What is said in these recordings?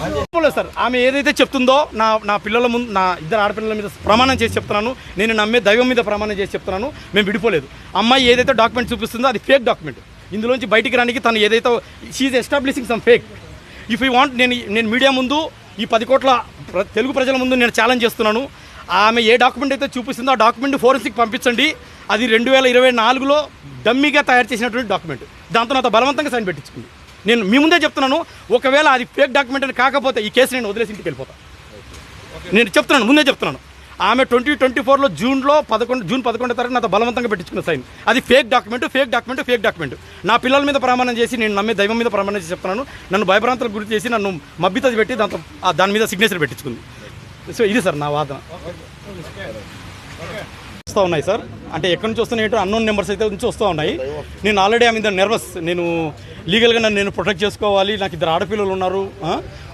చెప్పలేదు సార్. ఆమె ఏదైతే చెప్తుందో నా నా పిల్లల ముందు నా ఇద్దరు ఆడపిల్లల మీద ప్రమాణం చేసి చెప్తున్నాను. నేను నమ్మే దైవం మీద ప్రమాణం చేసి చెప్తున్నాను. మేము విడిపోలేదు. అమ్మాయి ఏదైతే డాక్యుమెంట్ చూపిస్తుందో అది ఫేక్ డాక్యుమెంట్ ఇందులోంచి బయటికి రానికి తను ఏదైతే she establishing some fake if you want నేను నేను మీడియా ముందు ఈ పది కోట్ల ప్ర- తెలుగు ప్రజల ముందు నేను ఛాలెంజ్ చేస్తున్నాను. ఆమె ఏ డాక్యుమెంట్ అయితే చూపిస్తుందో ఆ డాక్యుమెంట్ ఫోరెన్సిక్ పంపించండి. అది రెండు వేల ఇరవై నాలుగులో డమ్మీగా తయారు చేసినటువంటి డాక్యుమెంట్ దాంతో నాతో బలవంతంగా సైన్ పెట్టించుకుంది. నేను మీ ముందే చెప్తున్నాను ఒకవేళ అది ఫేక్ డాక్యుమెంట్ అని కాకపోతే ఈ కేసు నేను వదిలేసి ఇంటికి వెళ్ళిపోతాను నేను చెప్తున్నాను ముందే చెప్తున్నాను. ఆమె ట్వంటీ ట్వంటీ ఫోర్లో జూన్లో పదకొండు జూన్ పదకొండో తారీఖు నాతో బలవంతంగా పెట్టించుకున్న సైన్. అది fake document fake document fake document. నా పిల్లల మీద ప్రమాణం చేసి నేను నమ్మే దైవం మీద ప్రమాణం చేసి చెప్తున్నాను. నన్ను భయభ్రాంతలకు గురి చేసి నన్ను మబ్బితది పెట్టి దాంతో దాని మీద సిగ్నేచర్ పెట్టించుకుంది. సో ఇది సార్ నా వాదన. వస్తూ ఉన్నాయి సార్. అంటే ఎక్కడి నుంచి వస్తున్నాయి ఏంటో అన్నోన్ నెంబర్స్ అయితే నుంచి వస్తూ ఉన్నాయి. నేను ఆల్రెడీ ఆమె నర్వస్ నేను లీగల్గా నన్ను నేను ప్రొటెక్ట్ చేసుకోవాలి. నాకు ఇద్దరు ఆడపిల్లలు ఉన్నారు.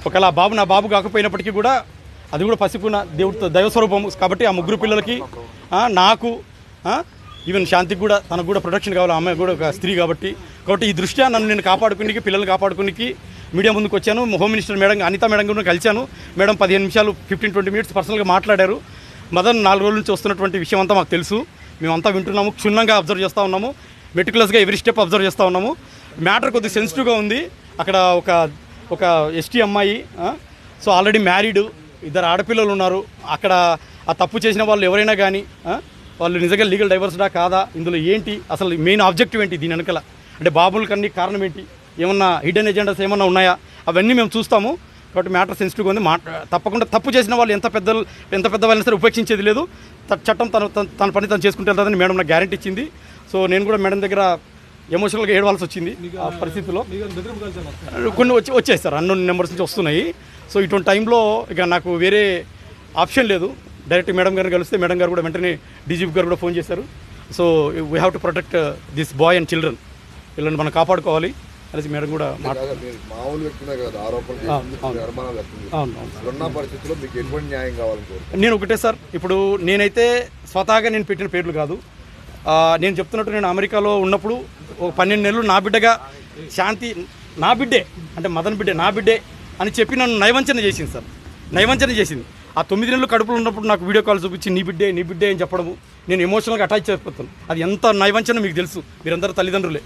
ఒకవేళ ఆ బాబు నా బాబు కాకపోయినప్పటికీ కూడా అది కూడా పసిపున దేవుడితో దైవస్వరూపం కాబట్టి ఆ ముగ్గురు పిల్లలకి నాకు ఈవెన్ శాంతికి కూడా తనకు కూడా ప్రొటెక్షన్ కావాలి. ఆమె కూడా ఒక స్త్రీ కాబట్టి. కాబట్టి ఈ దృష్ట్యా నన్ను నేను కాపాడుకునికి పిల్లల్ని కాపాడుకునికి మీడియా ముందుకు వచ్చాను. Home minister madam Anitha madam కూడా కలిశాను. మేడం పదిహేను నిమిషాలు ఫిఫ్టీన్ ట్వంటీ మినిట్స్ పర్సనల్గా మాట్లాడారు. మదన్ నాలుగు రోజుల నుంచి వస్తున్నటువంటి విషయం అంతా మాకు తెలుసు. మేమంతా వింటున్నాము క్షుణ్ణంగా అబ్జర్వ్ చేస్తూ ఉన్నాము. మెటికులస్గా ఎవ్రీ స్టెప్ అబ్జర్వ్ చేస్తూ ఉన్నాము. మ్యాటర్ కొద్దిగా సెన్సిటివ్గా ఉంది. అక్కడ ఒక ఒక ఎస్టీ అమ్మాయి సో ఆల్రెడీ మ్యారీడ్ ఇద్దరు ఆడపిల్లలు ఉన్నారు. అక్కడ ఆ తప్పు చేసిన వాళ్ళు ఎవరైనా కానీ వాళ్ళు నిజంగా లీగల్ డైవర్స్డా కాదా ఇందులో ఏంటి అసలు మెయిన్ ఆబ్జెక్టివ్ ఏంటి దీని వెనకాల? అంటే బాబులకన్నీ కారణం ఏంటి? ఏమన్నా హిడెన్ ఎజెండాస్ ఏమన్నా ఉన్నాయా? అవన్నీ మేము చూస్తాము. కాబట్టి మ్యాటర్ సెన్సిటివ్గా ఉంది. మాట తప్పకుండా తప్పు చేసిన వాళ్ళు ఎంత పెద్దలు ఎంత పెద్ద వాళ్ళని సరే ఉపేక్షించేది లేదు. చట్టం తన తన- తన పని తను చేసుకుంటే వెళ్తుందని మేడం నాకు గ్యారంటీ ఇచ్చింది. సో నేను కూడా మేడం దగ్గర ఎమోషనల్గా ఏడవాల్సి వచ్చింది ఆ పరిస్థితిలో. కొన్ని వచ్చి వచ్చాయి సార్. అన్నోన్ నెంబర్స్ నుంచి వస్తున్నాయి. సో ఇటువంటి టైంలో ఇక నాకు వేరే ఆప్షన్ లేదు. డైరెక్ట్ మేడం గారిని కలిస్తే మేడం గారు కూడా వెంటనే డీజీపీ గారు కూడా ఫోన్ చేశారు. So we have to protect this boy and children. వీళ్ళని మనం కాపాడుకోవాలి. అనేసి మేడం కూడా? నేను ఒకటే సార్ ఇప్పుడు నేనైతే స్వతహాగా నేను పెట్టిన పేర్లు కాదు. నేను చెప్తున్నట్టు నేను అమెరికాలో ఉన్నప్పుడు ఒక పన్నెండు నెలలు నా బిడ్డగా శాంతి నా బిడ్డే అంటే మదన్ బిడ్డే నా బిడ్డే అని చెప్పి నన్ను నయవంచన చేసింది సార్. నయవంచన చేసింది. ఆ తొమ్మిది నెలలు కడుపులో ఉన్నప్పుడు నాకు వీడియో కాల్ చూపించి నీ బిడ్డే నీ బిడ్డే అని చెప్పడము. నేను ఎమోషనల్గా అటాచ్ అయిపోతాను. అది ఎంత నయవంచన మీకు తెలుసు? మీరందరూ తల్లిదండ్రులే.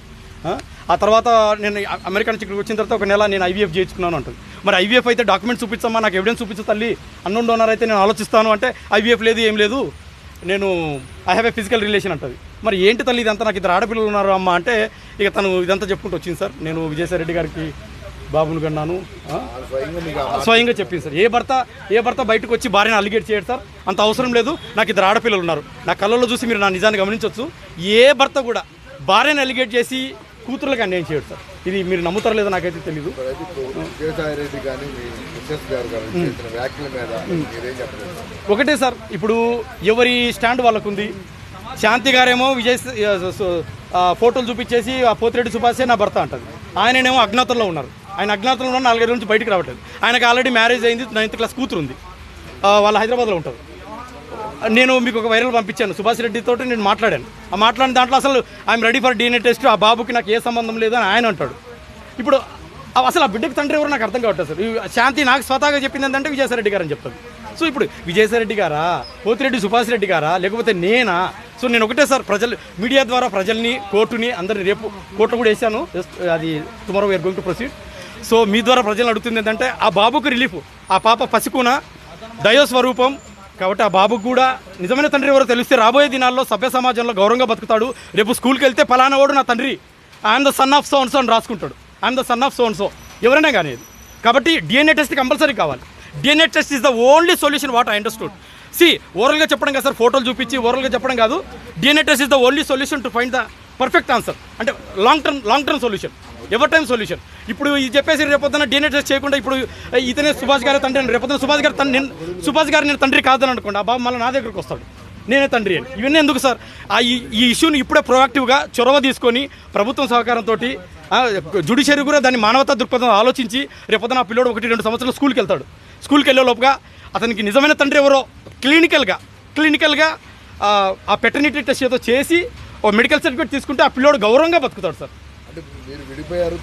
ఆ? తర్వాత నేను అమెరికా నుంచి ఇక్కడికి వచ్చిన తర్వాత ఒక నెల నేను ఐవీఎఫ్ చేయించుకున్నాను అంటుంది. మరి ఐవీఎఫ్ అయితే డాక్యుమెంట్స్ చూపించమ్మా నాకు ఎవిడెన్స్ చూపించు తల్లి. అన్నోన్ డోనర్ అయితే నేను ఆలోచిస్తాను అంటే ఐవీఎఫ్ లేదు ఏం లేదు. నేను I have a physical relation అంటుంది. మరి ఏంటి తల్లి ఇదంతా? నాకు ఇద్దరు ఆడపిల్లలు ఉన్నారు అమ్మ అంటే ఇక తను ఇదంతా చెప్పుకుంటూ వచ్చింది సార్. నేను విజయసాయిరెడ్డి గారికి బాబును కన్నాను. స్వయంగా స్వయంగా చెప్పింది సార్. ఏ భర్త ఏ భర్త బయటకు వచ్చి భార్యను అలిగేట్ చేయడు సార్? అంత అవసరం లేదు. నాకు ఇద్దరు ఆడపిల్లలు ఉన్నారు. నా కళ్ళల్లో చూసి మీరు నా నిజాన్ని గమనించవచ్చు ఏ భర్త కూడా భార్యను అలిగేట్ చేసి కూతుర్లకు అన్యాయం చేయడు సార్. ఇది మీరు నమ్ముతారో లేదో నాకైతే చెప్పలేదు ఒకటే సార్ ఇప్పుడు ఎవరి స్టాండ్ వాళ్ళకు ఉంది శాంతి గారేమో విజయ్ ఫోటోలు చూపించేసి ఆ పోతిరెడ్డి సుభాషే నా భర్త అంటారు ఆయననేమో అజ్ఞాతంలో ఉన్నారు. ఆయన అజ్ఞాతంలో ఉన్న నాలుగైదు నుంచి బయటికి రావట్లేదు. ఆయనకు ఆల్రెడీ మ్యారేజ్ అయింది నైన్త్ క్లాస్ కూతురు ఉంది వాళ్ళు హైదరాబాద్లో ఉంటారు నేను మీకు ఒక వైరల్ పంపించాను. సుభాష్ రెడ్డితో నేను మాట్లాడాను. ఆ మాట్లాడిన దాంట్లో అసలు I'm ready for DNA test ఆ బాబుకి నాకు ఏ సంబంధం లేదు అని ఆయన అంటాడు. ఇప్పుడు ఆ- అసలు ఆ బిడ్డకి తండ్రి ఎవరు నాకు అర్థం కావట్లేదు సార్. ఈ శాంతి నాకు స్వతహాగా చెప్పింది ఏంటంటే విజయసాయిరెడ్డి గారు అని చెప్తాను. సో ఇప్పుడు విజయసాయిరెడ్డి గారా? పోతిరెడ్డి సుభాష్ రెడ్డి గారా? లేకపోతే నేనా? సో నేను ఒకటే సార్ ప్రజలు మీడియా ద్వారా ప్రజల్ని కోర్టుని అందరిని రేపు కోర్టు కూడా వేసాను అది tomorrow we're going to proceed so మీ ద్వారా ప్రజలు అడుగుతుంది ఏంటంటే ఆ బాబుకు రిలీఫ్ ఆ పాప పసికున దయో స్వరూపం కాబట్టి ఆ బాబుకు కూడా నిజమైన తండ్రి ఎవరో తెలిస్తే రాబోయే దినాల్లో సభ్య సమాజంలో గౌరవంగా బతుకుతాడు. రేపు స్కూల్కి వెళ్తే పలానా వాడు నా తండ్రి. ఆయన ద సన్ ఆఫ్ సో అని రాసుకుంటాడు. ఆయన the son of so so ఎవరైనా కానీ కాబట్టి డిఎన్ఏ టెస్ట్ కంపల్సరీ కావాలి. DNA test is the only solution what I understood see ఓరల్గా చెప్పడం కాదు సార్ ఫోటోలు చూపించి ఓరల్గా చెప్పడం కాదు. DNA test is the only solution to find the perfect answer అంటే long term long term solution ever time solution? ఇప్పుడు ఇది చెప్పేసి రేపొద్దున డిఎన్ఏ టెస్ట్ చేయకుండా ఇప్పుడు ఇతనే సుభాష్ గారి తండ్రి అని రేపొద్దున సుభాష్ గారి తండ్రి నేను సుభాష్ గారు నేను తండ్రి కాదని అనుకోండి ఆ బాబు మళ్ళీ నా దగ్గరకు వస్తాడు. నేనే తండ్రి అని. ఇవన్నీ ఎందుకు సార్? ఆ ఈ ఈ ఇష్యూని ఇప్పుడే ప్రొయాక్టివ్గా చొరవ తీసుకొని ప్రభుత్వం సహకారంతో జుడిషియరీ కూడా దాన్ని మానవతా దృక్పథం ఆలోచించి రేపొద్దున ఆ పిల్లోడు ఒకటి రెండు సంవత్సరాలు స్కూల్కి వెళ్తాడు. స్కూల్కి వెళ్ళే లోపుగా అతనికి నిజమైన తండ్రి ఎవరో? క్లినికల్గా క్లినికల్గా ఆ పెటర్నిటీ టెస్ట్ ఏదో చేసి ఓ మెడికల్ సర్టిఫికేట్ తీసుకుంటే ఆ పిల్లోడు గౌరవంగా బతుకుతాడు సార్. అంటే మీరు విడిపోయారు